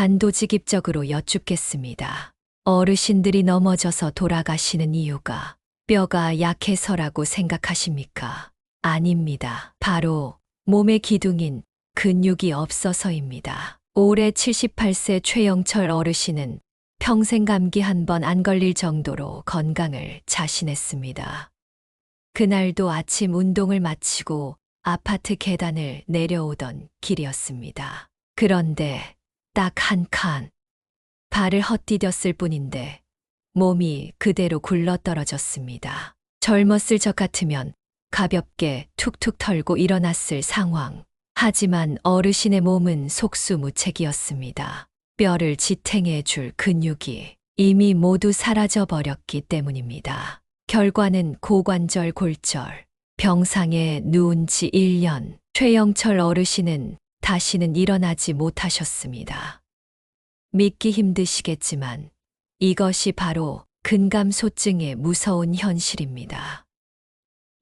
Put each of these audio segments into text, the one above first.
단도직입적으로 여쭙겠습니다. 어르신들이 넘어져서 돌아가시는 이유가 뼈가 약해서라고 생각하십니까? 아닙니다. 바로 몸의 기둥인 근육이 없어서입니다. 올해 78세 최영철 어르신은 평생 감기 한 번 안 걸릴 정도로 건강을 자신했습니다. 그날도 아침 운동을 마치고 아파트 계단을 내려오던 길이었습니다. 그런데 딱 한 칸. 발을 헛디뎠을 뿐인데 몸이 그대로 굴러 떨어졌습니다. 젊었을 적 같으면 가볍게 툭툭 털고 일어났을 상황. 하지만 어르신의 몸은 속수무책이었습니다. 뼈를 지탱해 줄 근육이 이미 모두 사라져 버렸기 때문입니다. 결과는 고관절 골절, 병상에 누운 지 1년, 최영철 어르신은 다시는 일어나지 못하셨습니다. 믿기 힘드시겠지만 이것이 바로 근감소증의 무서운 현실입니다.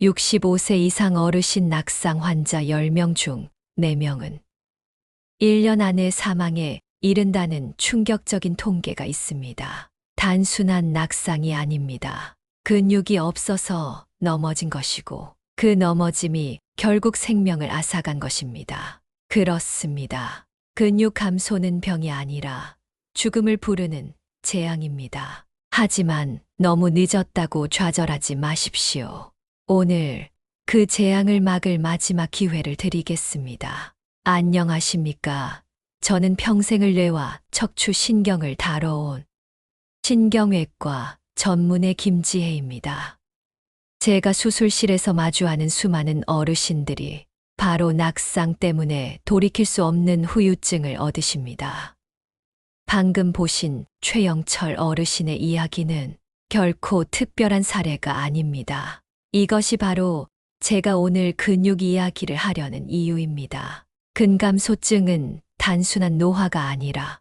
65세 이상 어르신 낙상 환자 10명 중 4명은 1년 안에 사망에 이른다는 충격적인 통계가 있습니다. 단순한 낙상이 아닙니다. 근육이 없어서 넘어진 것이고 그 넘어짐이 결국 생명을 앗아간 것입니다. 그렇습니다. 근육 감소는 병이 아니라 죽음을 부르는 재앙입니다. 하지만 너무 늦었다고 좌절하지 마십시오. 오늘 그 재앙을 막을 마지막 기회를 드리겠습니다. 안녕하십니까. 저는 평생을 뇌와 척추 신경을 다뤄온 신경외과 전문의 김지혜입니다. 제가 수술실에서 마주하는 수많은 어르신들이 바로 낙상 때문에 돌이킬 수 없는 후유증을 얻으십니다. 방금 보신 최영철 어르신의 이야기는 결코 특별한 사례가 아닙니다. 이것이 바로 제가 오늘 근육 이야기를 하려는 이유입니다. 근감소증은 단순한 노화가 아니라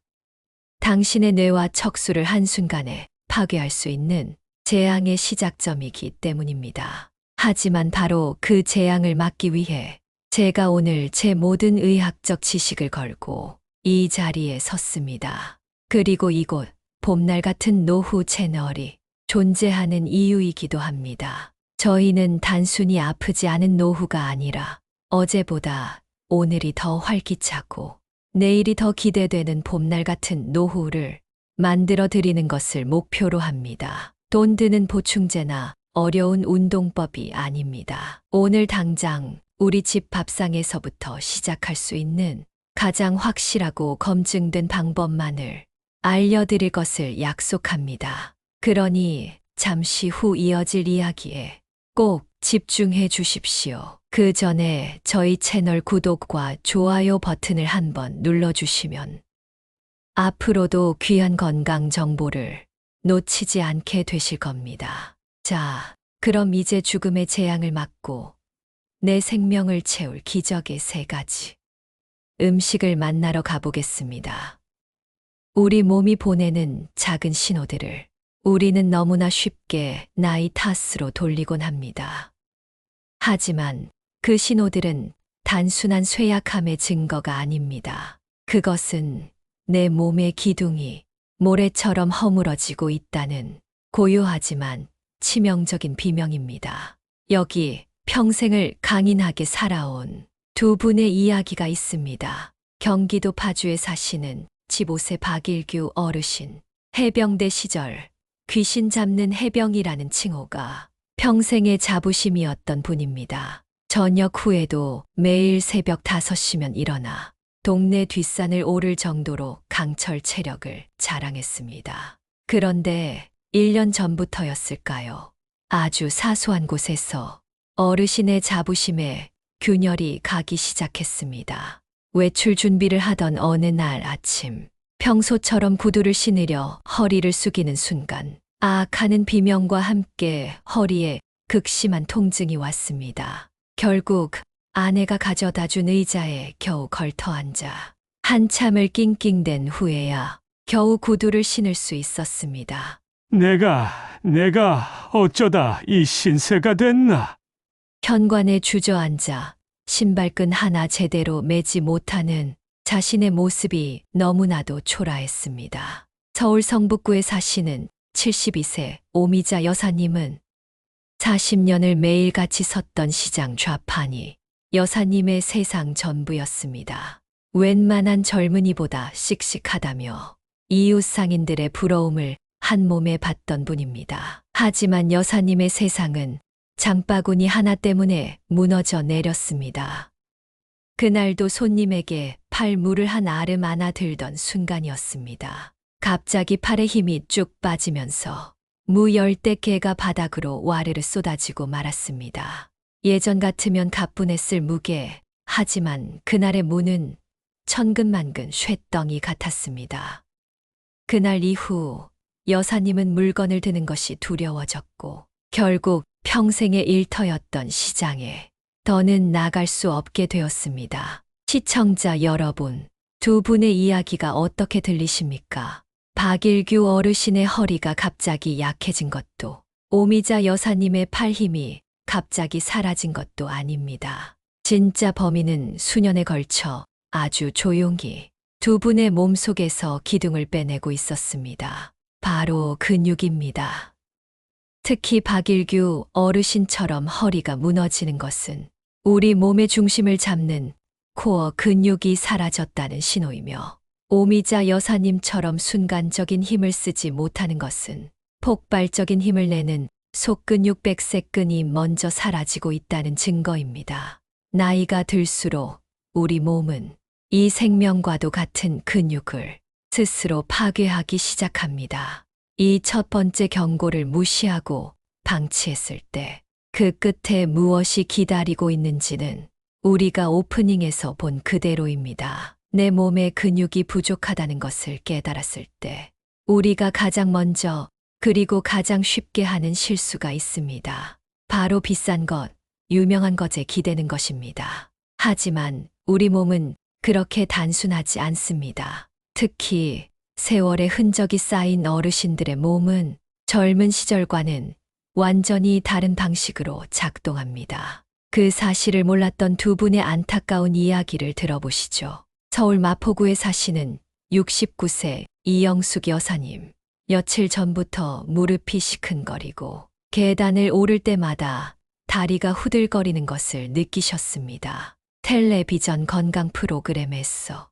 당신의 뇌와 척수를 한순간에 파괴할 수 있는 재앙의 시작점이기 때문입니다. 하지만 바로 그 재앙을 막기 위해 제가 오늘 제 모든 의학적 지식을 걸고 이 자리에 섰습니다. 그리고 이곳 봄날 같은 노후 채널이 존재하는 이유이기도 합니다. 저희는 단순히 아프지 않은 노후가 아니라 어제보다 오늘이 더 활기차고 내일이 더 기대되는 봄날 같은 노후를 만들어 드리는 것을 목표로 합니다. 돈 드는 보충제나 어려운 운동법이 아닙니다. 오늘 당장 우리 집 밥상에서부터 시작할 수 있는 가장 확실하고 검증된 방법만을 알려드릴 것을 약속합니다. 그러니 잠시 후 이어질 이야기에 꼭 집중해 주십시오. 그 전에 저희 채널 구독과 좋아요 버튼을 한번 눌러주시면 앞으로도 귀한 건강 정보를 놓치지 않게 되실 겁니다. 자, 그럼 이제 죽음의 재앙을 막고 내 생명을 채울 기적의 세 가지 음식을 만나러 가보겠습니다. 우리 몸이 보내는 작은 신호들을 우리는 너무나 쉽게 나이 탓으로 돌리곤 합니다. 하지만 그 신호들은 단순한 쇠약함의 증거가 아닙니다. 그것은 내 몸의 기둥이 모래처럼 허물어지고 있다는 고요하지만 치명적인 비명입니다. 여기 평생을 강인하게 살아온 두 분의 이야기가 있습니다. 경기도 파주에 사시는 15세 박일규 어르신. 해병대 시절 귀신 잡는 해병이라는 칭호가 평생의 자부심이었던 분입니다. 저녁 후에도 매일 새벽 5시면 일어나 동네 뒷산을 오를 정도로 강철 체력을 자랑했습니다. 그런데 1년 전부터였을까요? 아주 사소한 곳에서 어르신의 자부심에 균열이 가기 시작했습니다. 외출 준비를 하던 어느 날 아침, 평소처럼 구두를 신으려 허리를 숙이는 순간, 아악 하는 비명과 함께 허리에 극심한 통증이 왔습니다. 결국 아내가 가져다 준 의자에 겨우 걸터 앉아 한참을 낑낑댄 후에야 겨우 구두를 신을 수 있었습니다. 내가, 내가 어쩌다 이 신세가 됐나? 현관에 주저앉아 신발끈 하나 제대로 매지 못하는 자신의 모습이 너무나도 초라했습니다. 서울 성북구에 사시는 72세 오미자 여사님은 40년을 매일같이 섰던 시장 좌판이 여사님의 세상 전부였습니다. 웬만한 젊은이보다 씩씩하다며 이웃 상인들의 부러움을 한 몸에 받던 분입니다. 하지만 여사님의 세상은 장바구니 하나 때문에 무너져 내렸습니다. 그날도 손님에게 팔 물을 한 아름 안아 들던 순간이었습니다. 갑자기 팔에 힘이 쭉 빠지면서 무 열대 개가 바닥으로 와르르 쏟아지고 말았습니다. 예전 같으면 가뿐했을 무게, 하지만 그날의 무는 천근만근 쇠덩이 같았습니다. 그날 이후 여사님은 물건을 드는 것이 두려워졌고 결국 평생의 일터였던 시장에 더는 나갈 수 없게 되었습니다. 시청자 여러분, 두 분의 이야기가 어떻게 들리십니까? 박일규 어르신의 허리가 갑자기 약해진 것도 오미자 여사님의 팔 힘이 갑자기 사라진 것도 아닙니다. 진짜 범인은 수년에 걸쳐 아주 조용히 두 분의 몸 속에서 기둥을 빼내고 있었습니다. 바로 근육입니다. 특히 박일규 어르신처럼 허리가 무너지는 것은 우리 몸의 중심을 잡는 코어 근육이 사라졌다는 신호이며 오미자 여사님처럼 순간적인 힘을 쓰지 못하는 것은 폭발적인 힘을 내는 속근육 백색근이 먼저 사라지고 있다는 증거입니다. 나이가 들수록 우리 몸은 이 생명과도 같은 근육을 스스로 파괴하기 시작합니다. 이 첫 번째 경고를 무시하고 방치했을 때 그 끝에 무엇이 기다리고 있는지는 우리가 오프닝에서 본 그대로입니다. 내 몸에 근육이 부족하다는 것을 깨달았을 때 우리가 가장 먼저 그리고 가장 쉽게 하는 실수가 있습니다. 바로 비싼 것, 유명한 것에 기대는 것입니다. 하지만 우리 몸은 그렇게 단순하지 않습니다. 특히 세월의 흔적이 쌓인 어르신들의 몸은 젊은 시절과는 완전히 다른 방식으로 작동합니다. 그 사실을 몰랐던 두 분의 안타까운 이야기를 들어보시죠. 서울 마포구에 사시는 69세 이영숙 여사님. 며칠 전부터 무릎이 시큰거리고 계단을 오를 때마다 다리가 후들거리는 것을 느끼셨습니다. 텔레비전 건강 프로그램에서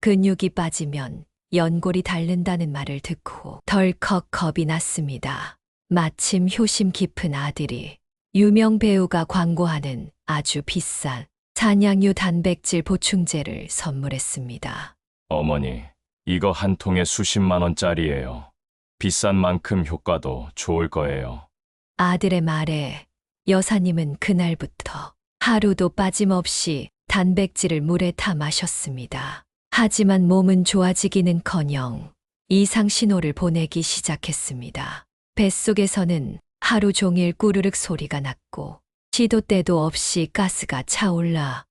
근육이 빠지면 연골이 닳는다는 말을 듣고 덜컥 겁이 났습니다. 마침 효심 깊은 아들이 유명 배우가 광고하는 아주 비싼 산양유 단백질 보충제를 선물했습니다. 어머니, 이거 한 통에 수십만 원짜리예요. 비싼 만큼 효과도 좋을 거예요. 아들의 말에 여사님은 그날부터 하루도 빠짐없이 단백질을 물에 타 마셨습니다. 하지만 몸은 좋아지기는 커녕 이상 신호를 보내기 시작했습니다. 뱃속에서는 하루 종일 꾸르륵 소리가 났고 시도 때도 없이 가스가 차올라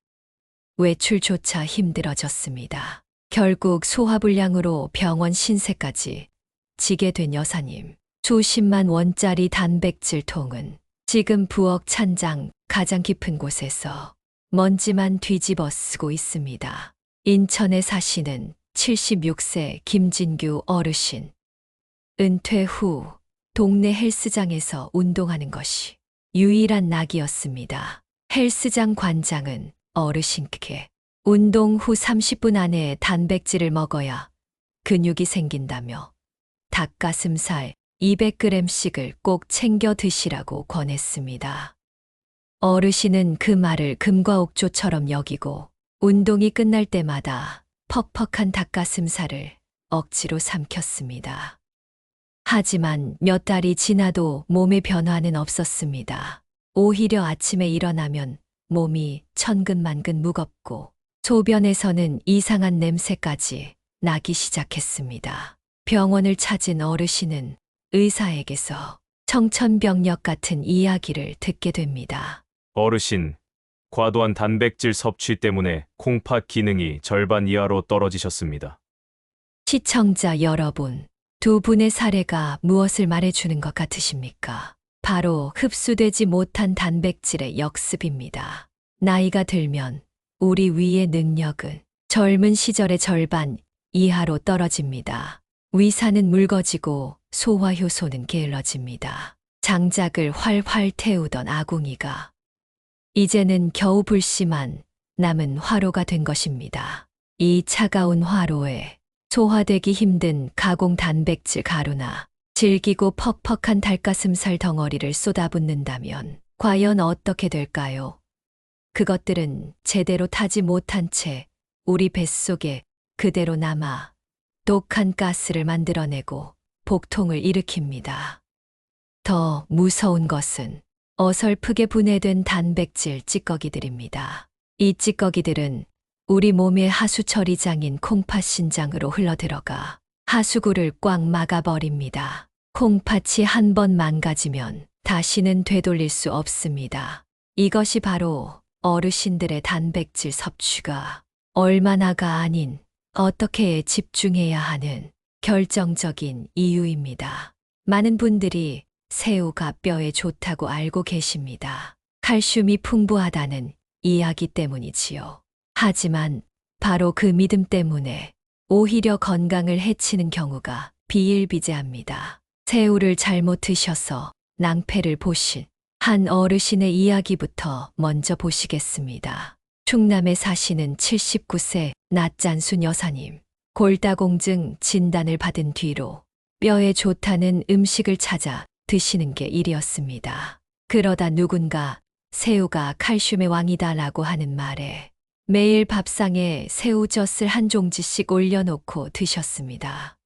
외출조차 힘들어졌습니다. 결국 소화불량으로 병원 신세까지 지게 된 여사님. 수십만 원짜리 단백질 통은 지금 부엌 찬장 가장 깊은 곳에서 먼지만 뒤집어 쓰고 있습니다. 인천에 사시는 76세 김진규 어르신. 은퇴 후 동네 헬스장에서 운동하는 것이 유일한 낙이었습니다. 헬스장 관장은 어르신께 운동 후 30분 안에 단백질을 먹어야 근육이 생긴다며 닭가슴살 200g씩을 꼭 챙겨 드시라고 권했습니다. 어르신은 그 말을 금과 옥조처럼 여기고 운동이 끝날 때마다 퍽퍽한 닭가슴살을 억지로 삼켰습니다. 하지만 몇 달이 지나도 몸의 변화는 없었습니다. 오히려 아침에 일어나면 몸이 천근만근 무겁고 소변에서는 이상한 냄새까지 나기 시작했습니다. 병원을 찾은 어르신은 의사에게서 청천벽력 같은 이야기를 듣게 됩니다. 어르신, 과도한 단백질 섭취 때문에 콩팥 기능이 절반 이하로 떨어지셨습니다. 시청자 여러분, 두 분의 사례가 무엇을 말해주는 것 같으십니까? 바로 흡수되지 못한 단백질의 역습입니다. 나이가 들면 우리 위의 능력은 젊은 시절의 절반 이하로 떨어집니다. 위산은 묽어지고 소화효소는 게을러집니다. 장작을 활활 태우던 아궁이가 이제는 겨우 불씨만 남은 화로가 된 것입니다. 이 차가운 화로에 소화되기 힘든 가공 단백질 가루나 질기고 퍽퍽한 닭가슴살 덩어리를 쏟아붓는다면 과연 어떻게 될까요? 그것들은 제대로 타지 못한 채 우리 뱃속에 그대로 남아 독한 가스를 만들어내고 복통을 일으킵니다. 더 무서운 것은 어설프게 분해된 단백질 찌꺼기들입니다. 이 찌꺼기들은 우리 몸의 하수 처리장인 콩팥 신장으로 흘러들어가 하수구를 꽉 막아버립니다. 콩팥이 한 번 망가지면 다시는 되돌릴 수 없습니다. 이것이 바로 어르신들의 단백질 섭취가 얼마나가 아닌 어떻게 집중해야 하는 결정적인 이유입니다. 많은 분들이 새우가 뼈에 좋다고 알고 계십니다. 칼슘이 풍부하다는 이야기 때문이지요. 하지만 바로 그 믿음 때문에 오히려 건강을 해치는 경우가 비일비재합니다. 새우를 잘못 드셔서 낭패를 보신 한 어르신의 이야기부터 먼저 보시겠습니다. 충남에 사시는 79세 낫잔순 여사님. 골다공증 진단을 받은 뒤로 뼈에 좋다는 음식을 찾아 드시는 게 일이었습니다. 그러다 누군가 새우가 칼슘의 왕이다라고 하는 말에 매일 밥상에 새우젓을 한 종지씩 올려놓고 드셨습니다.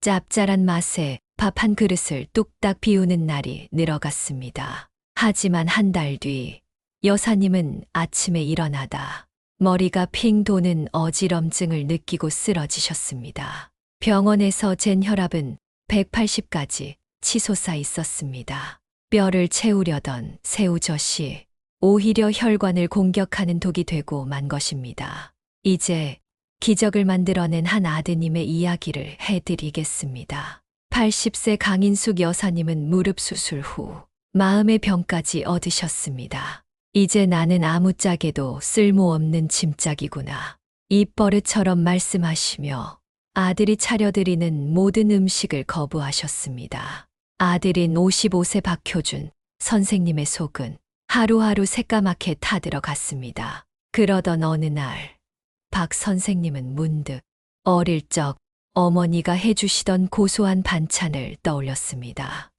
짭짤한 맛에 밥 한 그릇을 뚝딱 비우는 날이 늘어갔습니다. 하지만 한 달 뒤 여사님은 아침에 일어나다 머리가 핑 도는 어지럼증을 느끼고 쓰러지셨습니다. 병원에서 잰 혈압은 180까지 치솟아 있었습니다. 뼈를 채우려던 새우젓이 오히려 혈관을 공격하는 독이 되고 만 것입니다. 이제 기적을 만들어낸 한 아드님의 이야기를 해드리겠습니다. 80세 강인숙 여사님은 무릎 수술 후 마음의 병까지 얻으셨습니다. 이제 나는 아무짝에도 쓸모없는 짐짝이구나. 입버릇처럼 말씀하시며 아들이 차려드리는 모든 음식을 거부하셨습니다. 아들인 55세 박효준 선생님의 속은 하루하루 새까맣게 타들어갔습니다. 그러던 어느 날, 박 선생님은 문득 어릴 적 어머니가 해주시던 고소한 반찬을 떠올렸습니다.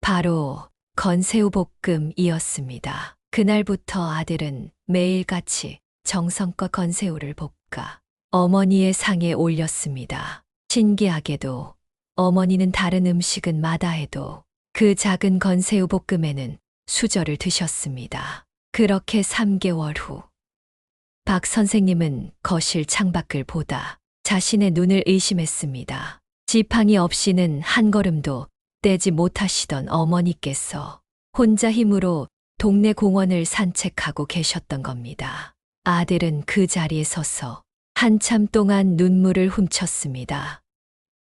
바로 건새우 볶음이었습니다. 그날부터 아들은 매일같이 정성껏 건새우를 볶아 어머니의 상에 올렸습니다. 신기하게도 어머니는 다른 음식은 마다해도 그 작은 건새우 볶음에는 수저를 드셨습니다. 그렇게 3개월 후, 박 선생님은 거실 창밖을 보다 자신의 눈을 의심했습니다. 지팡이 없이는 한 걸음도 떼지 못하시던 어머니께서 혼자 힘으로 동네 공원을 산책하고 계셨던 겁니다. 아들은 그 자리에 서서 한참 동안 눈물을 훔쳤습니다.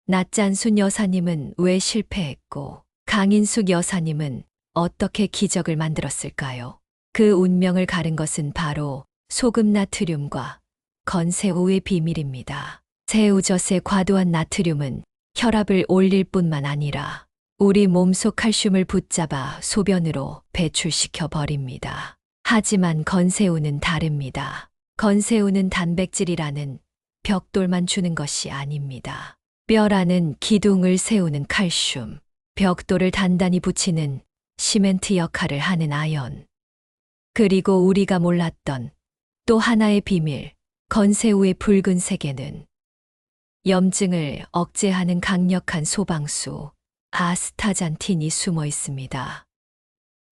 낫잔순 여사님은 왜 실패했고 강인숙 여사님은 어떻게 기적을 만들었을까요? 그 운명을 가른 것은 바로 소금 나트륨과 건새우의 비밀입니다. 새우젓의 과도한 나트륨은 혈압을 올릴 뿐만 아니라 우리 몸속 칼슘을 붙잡아 소변으로 배출시켜 버립니다. 하지만 건새우는 다릅니다. 건새우는 단백질이라는 벽돌만 주는 것이 아닙니다. 뼈라는 기둥을 세우는 칼슘, 벽돌을 단단히 붙이는 시멘트 역할을 하는 아연. 그리고 우리가 몰랐던 또 하나의 비밀, 건새우의 붉은색에는 염증을 억제하는 강력한 소방수, 아스타잔틴이 숨어 있습니다.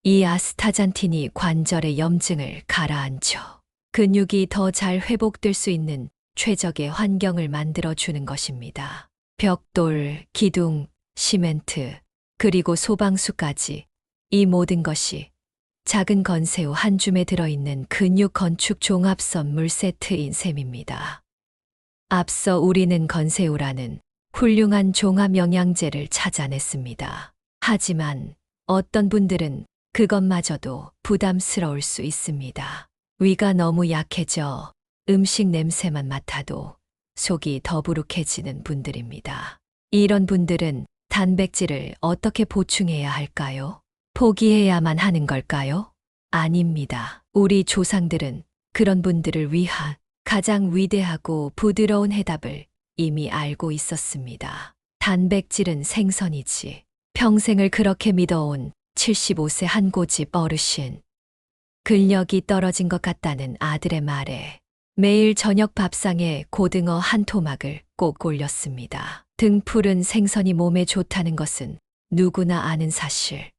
이 아스타잔틴이 관절의 염증을 가라앉혀 근육이 더 잘 회복될 수 있는 최적의 환경을 만들어 주는 것입니다. 벽돌, 기둥, 시멘트, 그리고 소방수까지 이 모든 것이 작은 건새우 한 줌에 들어있는 근육 건축 종합 선물 세트인 셈입니다. 앞서 우리는 건새우라는 훌륭한 종합 영양제를 찾아냈습니다. 하지만 어떤 분들은 그것마저도 부담스러울 수 있습니다. 위가 너무 약해져 음식 냄새만 맡아도 속이 더부룩해지는 분들입니다. 이런 분들은 단백질을 어떻게 보충해야 할까요? 포기해야만 하는 걸까요? 아닙니다. 우리 조상들은 그런 분들을 위한 가장 위대하고 부드러운 해답을 이미 알고 있었습니다. 단백질은 생선이지. 평생을 그렇게 믿어온 75세 한 고집 어르신. 근력이 떨어진 것 같다는 아들의 말에 매일 저녁 밥상에 고등어 한 토막을 꼭 올렸습니다. 등푸른 생선이 몸에 좋다는 것은 누구나 아는 사실.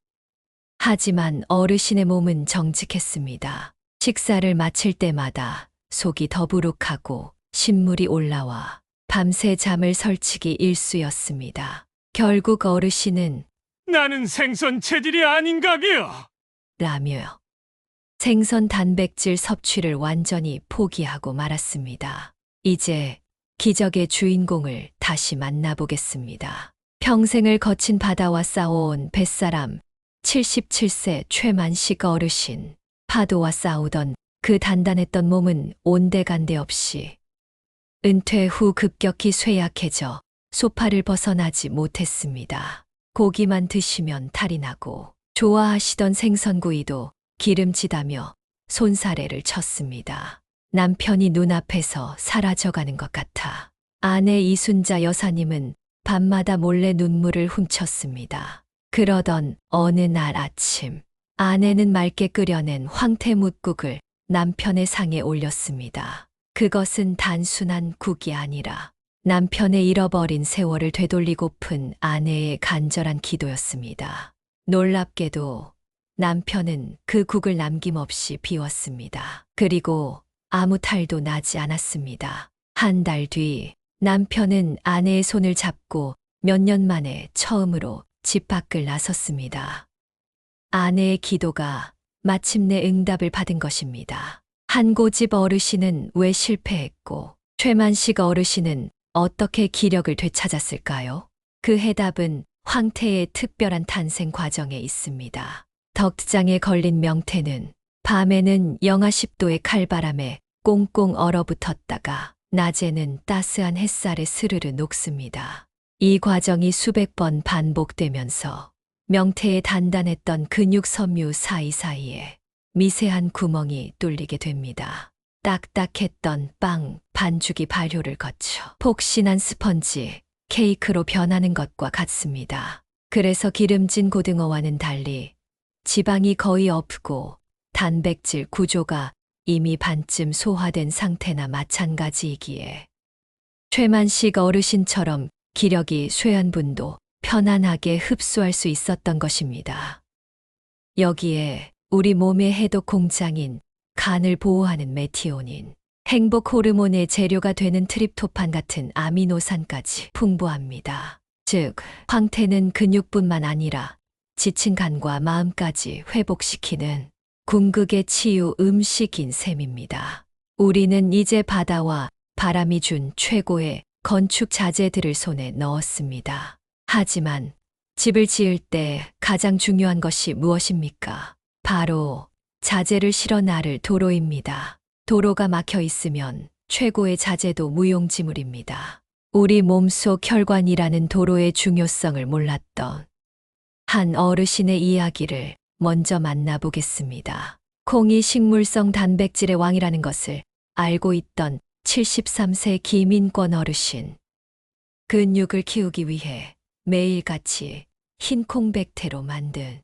하지만 어르신의 몸은 정직했습니다. 식사를 마칠 때마다 속이 더부룩하고 신물이 올라와 밤새 잠을 설치기 일쑤였습니다. 결국 어르신은 나는 생선 체질이 아닌가비요. 라며 생선 단백질 섭취를 완전히 포기하고 말았습니다. 이제 기적의 주인공을 다시 만나보겠습니다. 평생을 거친 바다와 싸워온 뱃사람 77세 최만식 어르신. 파도와 싸우던 그 단단했던 몸은 온데간데 없이 은퇴 후 급격히 쇠약해져 소파를 벗어나지 못했습니다. 고기만 드시면 탈이 나고 좋아하시던 생선구이도 기름지다며 손사래를 쳤습니다. 남편이 눈앞에서 사라져가는 것 같아 아내 이순자 여사님은 밤마다 몰래 눈물을 훔쳤습니다. 그러던 어느 날 아침 아내는 맑게 끓여낸 황태무국을 남편의 상에 올렸습니다. 그것은 단순한 국이 아니라 남편의 잃어버린 세월을 되돌리고픈 아내의 간절한 기도였습니다. 놀랍게도 남편은 그 국을 남김없이 비웠습니다. 그리고 아무 탈도 나지 않았습니다. 한 달 뒤 남편은 아내의 손을 잡고 몇 년 만에 처음으로 집 밖을 나섰습니다. 아내의 기도가 마침내 응답을 받은 것입니다. 한 고집 어르신은 왜 실패했고 최만식 어르신은 어떻게 기력을 되찾았을까요? 그 해답은 황태의 특별한 탄생 과정에 있습니다. 덕장에 걸린 명태는 밤에는 영하 10도의 칼바람에 꽁꽁 얼어붙었다가 낮에는 따스한 햇살에 스르르 녹습니다. 이 과정이 수백 번 반복되면서 명태의 단단했던 근육 섬유 사이사이에 미세한 구멍이 뚫리게 됩니다. 딱딱했던 빵, 반죽이 발효를 거쳐 폭신한 스펀지, 케이크로 변하는 것과 같습니다. 그래서 기름진 고등어와는 달리 지방이 거의 없고 단백질 구조가 이미 반쯤 소화된 상태나 마찬가지이기에 최만식 어르신처럼 기력이 쇠한 분도 편안하게 흡수할 수 있었던 것입니다. 여기에 우리 몸의 해독 공장인 간을 보호하는 메티오닌, 행복 호르몬의 재료가 되는 트립토판 같은 아미노산까지 풍부합니다. 즉, 황태는 근육뿐만 아니라 지친 간과 마음까지 회복시키는 궁극의 치유 음식인 셈입니다. 우리는 이제 바다와 바람이 준 최고의 건축 자재들을 손에 넣었습니다. 하지만 집을 지을 때 가장 중요한 것이 무엇입니까? 바로 자재를 실어 나를 도로입니다. 도로가 막혀 있으면 최고의 자재도 무용지물입니다. 우리 몸속 혈관이라는 도로의 중요성을 몰랐던 한 어르신의 이야기를 먼저 만나보겠습니다. 콩이 식물성 단백질의 왕이라는 것을 알고 있던 73세 김인권 어르신. 근육을 키우기 위해 매일같이 흰 콩백태로 만든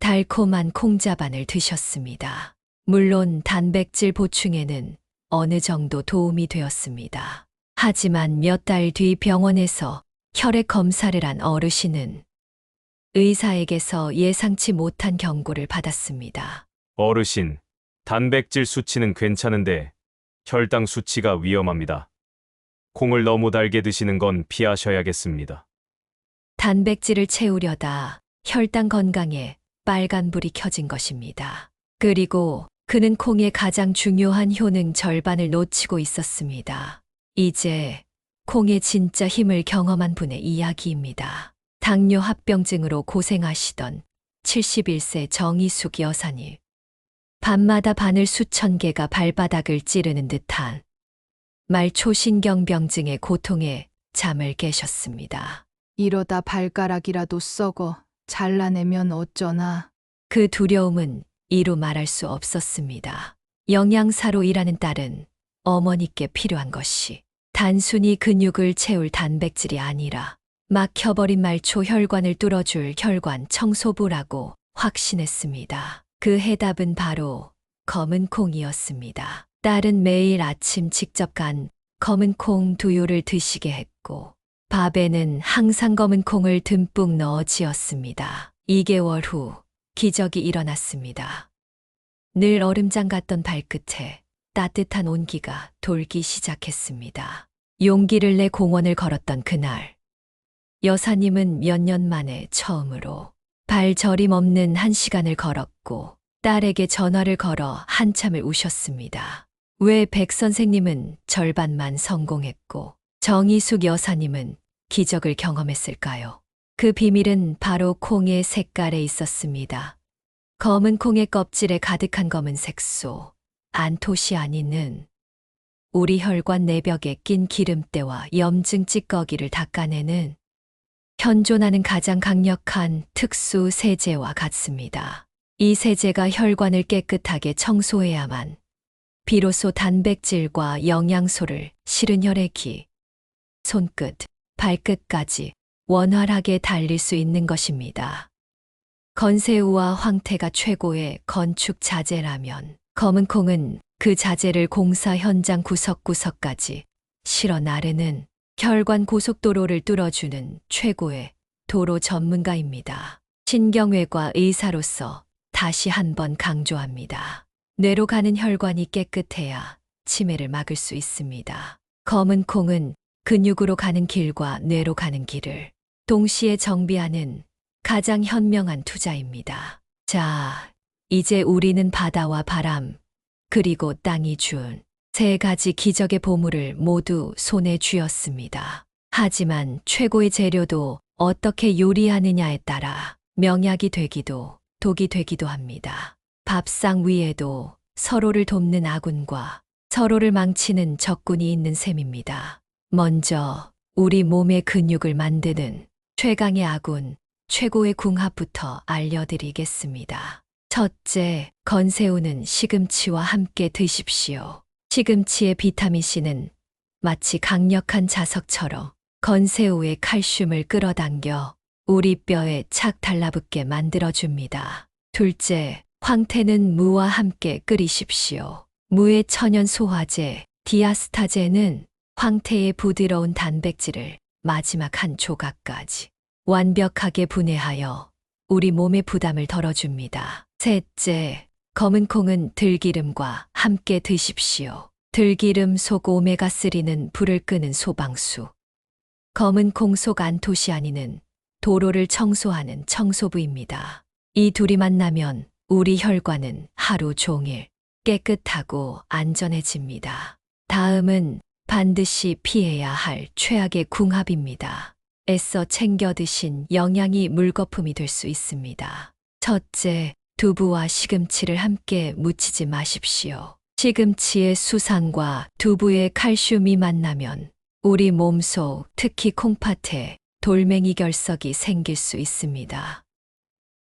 달콤한 콩자반을 드셨습니다. 물론 단백질 보충에는 어느 정도 도움이 되었습니다. 하지만 몇 달 뒤 병원에서 혈액 검사를 한 어르신은 의사에게서 예상치 못한 경고를 받았습니다. 어르신, 단백질 수치는 괜찮은데 혈당 수치가 위험합니다. 콩을 너무 달게 드시는 건 피하셔야겠습니다. 단백질을 채우려다 혈당 건강에 빨간불이 켜진 것입니다. 그리고 그는 콩의 가장 중요한 효능 절반을 놓치고 있었습니다. 이제 콩의 진짜 힘을 경험한 분의 이야기입니다. 당뇨 합병증으로 고생하시던 71세 정희숙 여사님. 밤마다 바늘 수천 개가 발바닥을 찌르는 듯한 말초신경병증의 고통에 잠을 깨셨습니다. 이러다 발가락이라도 썩어 잘라내면 어쩌나. 그 두려움은 이루 말할 수 없었습니다. 영양사로 일하는 딸은 어머니께 필요한 것이 단순히 근육을 채울 단백질이 아니라 막혀버린 말초 혈관을 뚫어줄 혈관 청소부라고 확신했습니다. 그 해답은 바로 검은 콩이었습니다. 딸은 매일 아침 직접 간 검은 콩 두유를 드시게 했고 밥에는 항상 검은 콩을 듬뿍 넣어 지었습니다. 2개월 후 기적이 일어났습니다. 늘 얼음장 같던 발끝에 따뜻한 온기가 돌기 시작했습니다. 용기를 내 공원을 걸었던 그날, 여사님은 몇 년 만에 처음으로 발 저림 없는 한 시간을 걸었고 딸에게 전화를 걸어 한참을 우셨습니다. 왜 백 선생님은 절반만 성공했고 정희숙 여사님은 기적을 경험했을까요? 그 비밀은 바로 콩의 색깔에 있었습니다. 검은 콩의 껍질에 가득한 검은 색소, 안토시아닌은 우리 혈관 내벽에 낀 기름때와 염증 찌꺼기를 닦아내는 현존하는 가장 강력한 특수 세제와 같습니다. 이 세제가 혈관을 깨끗하게 청소해야만 비로소 단백질과 영양소를 실은 혈액이 손끝, 발끝까지 원활하게 달릴 수 있는 것입니다. 건새우와 황태가 최고의 건축 자재라면 검은 콩은 그 자재를 공사 현장 구석구석까지 실어 나르는 혈관 고속도로를 뚫어주는 최고의 도로 전문가입니다. 신경외과 의사로서 다시 한번 강조합니다. 뇌로 가는 혈관이 깨끗해야 치매를 막을 수 있습니다. 검은 콩은 근육으로 가는 길과 뇌로 가는 길을 동시에 정비하는 가장 현명한 투자입니다. 자, 이제 우리는 바다와 바람, 그리고 땅이 준 세 가지 기적의 보물을 모두 손에 쥐었습니다. 하지만 최고의 재료도 어떻게 요리하느냐에 따라 명약이 되기도 독이 되기도 합니다. 밥상 위에도 서로를 돕는 아군과 서로를 망치는 적군이 있는 셈입니다. 먼저 우리 몸의 근육을 만드는 최강의 아군, 최고의 궁합부터 알려드리겠습니다. 첫째, 건새우는 시금치와 함께 드십시오. 시금치의 비타민C는 마치 강력한 자석처럼 건새우의 칼슘을 끌어당겨 우리 뼈에 착 달라붙게 만들어줍니다. 둘째, 황태는 무와 함께 끓이십시오. 무의 천연 소화제 디아스타제는 황태의 부드러운 단백질을 마지막 한 조각까지 완벽하게 분해하여 우리 몸의 부담을 덜어줍니다. 셋째, 검은 콩은 들기름과 함께 드십시오. 들기름 속 오메가3는 불을 끄는 소방수. 검은 콩 속 안토시아닌은 도로를 청소하는 청소부입니다. 이 둘이 만나면 우리 혈관은 하루 종일 깨끗하고 안전해집니다. 다음은 반드시 피해야 할 최악의 궁합입니다. 애써 챙겨 드신 영양이 물거품이 될 수 있습니다. 첫째, 두부와 시금치를 함께 무치지 마십시오. 시금치의 수산과 두부의 칼슘이 만나면 우리 몸속, 특히 콩팥에 돌멩이 결석이 생길 수 있습니다.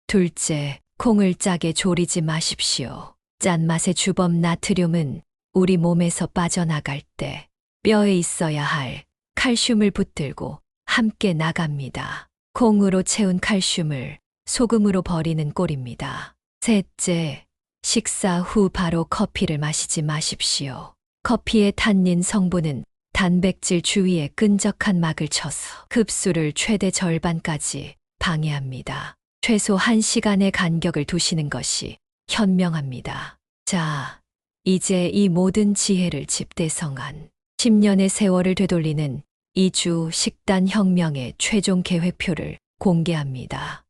둘째, 콩을 짜게 조리지 마십시오. 짠맛의 주범 나트륨은 우리 몸에서 빠져나갈 때 뼈에 있어야 할 칼슘을 붙들고 함께 나갑니다. 콩으로 채운 칼슘을 소금으로 버리는 꼴입니다. 셋째, 식사 후 바로 커피를 마시지 마십시오. 커피의 탄닌 성분은 단백질 주위에 끈적한 막을 쳐서 흡수를 최대 절반까지 방해합니다. 최소 1시간의 간격을 두시는 것이 현명합니다. 자, 이제 이 모든 지혜를 집대성한 10년의 세월을 되돌리는 2주 식단 혁명의 최종 계획표를 공개합니다.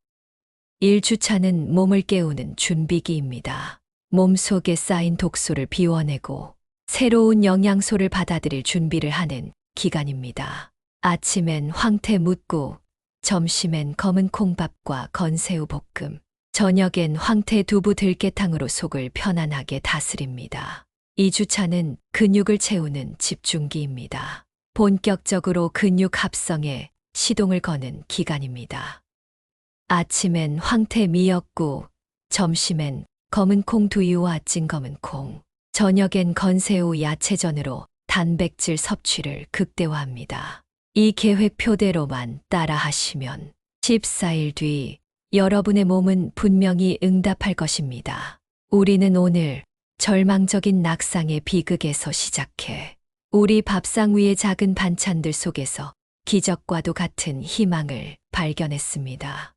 1주차는 몸을 깨우는 준비기입니다. 몸 속에 쌓인 독소를 비워내고 새로운 영양소를 받아들일 준비를 하는 기간입니다. 아침엔 황태 묻고 점심엔 검은 콩밥과 건새우 볶음, 저녁엔 황태 두부 들깨탕으로 속을 편안하게 다스립니다. 2주차는 근육을 채우는 집중기입니다. 본격적으로 근육 합성에 시동을 거는 기간입니다. 아침엔 황태 미역국, 점심엔 검은 콩 두유와 찐 검은 콩, 저녁엔 건새우 야채전으로 단백질 섭취를 극대화합니다. 이 계획표대로만 따라 하시면 14일 뒤 여러분의 몸은 분명히 응답할 것입니다. 우리는 오늘 절망적인 낙상의 비극에서 시작해 우리 밥상 위의 작은 반찬들 속에서 기적과도 같은 희망을 발견했습니다.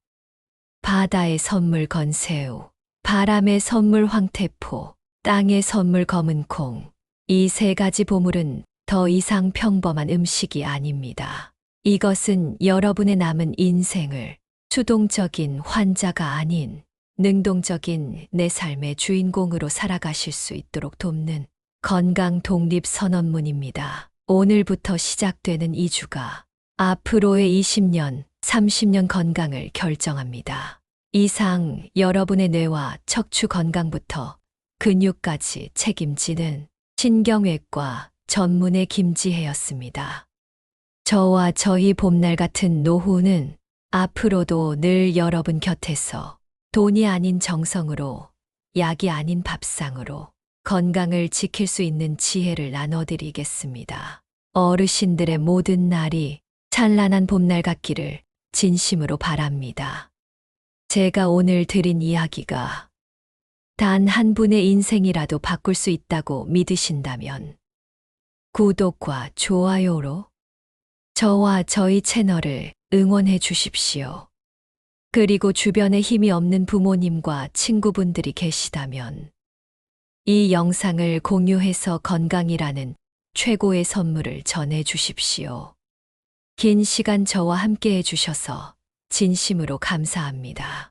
바다의 선물 건새우, 바람의 선물 황태포, 땅의 선물 검은 콩. 이 세 가지 보물은 더 이상 평범한 음식이 아닙니다. 이것은 여러분의 남은 인생을 수동적인 환자가 아닌 능동적인 내 삶의 주인공으로 살아가실 수 있도록 돕는 건강 독립 선언문입니다. 오늘부터 시작되는 2주가 앞으로의 20년, 30년 건강을 결정합니다. 이상 여러분의 뇌와 척추 건강부터 근육까지 책임지는 신경외과 전문의 김지혜였습니다. 저와 저희 봄날 같은 노후는 앞으로도 늘 여러분 곁에서 돈이 아닌 정성으로, 약이 아닌 밥상으로 건강을 지킬 수 있는 지혜를 나눠드리겠습니다. 어르신들의 모든 날이 찬란한 봄날 같기를 진심으로 바랍니다. 제가 오늘 드린 이야기가 단 한 분의 인생이라도 바꿀 수 있다고 믿으신다면 구독과 좋아요로 저와 저희 채널을 응원해 주십시오. 그리고 주변에 힘이 없는 부모님과 친구분들이 계시다면 이 영상을 공유해서 건강이라는 최고의 선물을 전해 주십시오. 긴 시간 저와 함께 해주셔서 진심으로 감사합니다.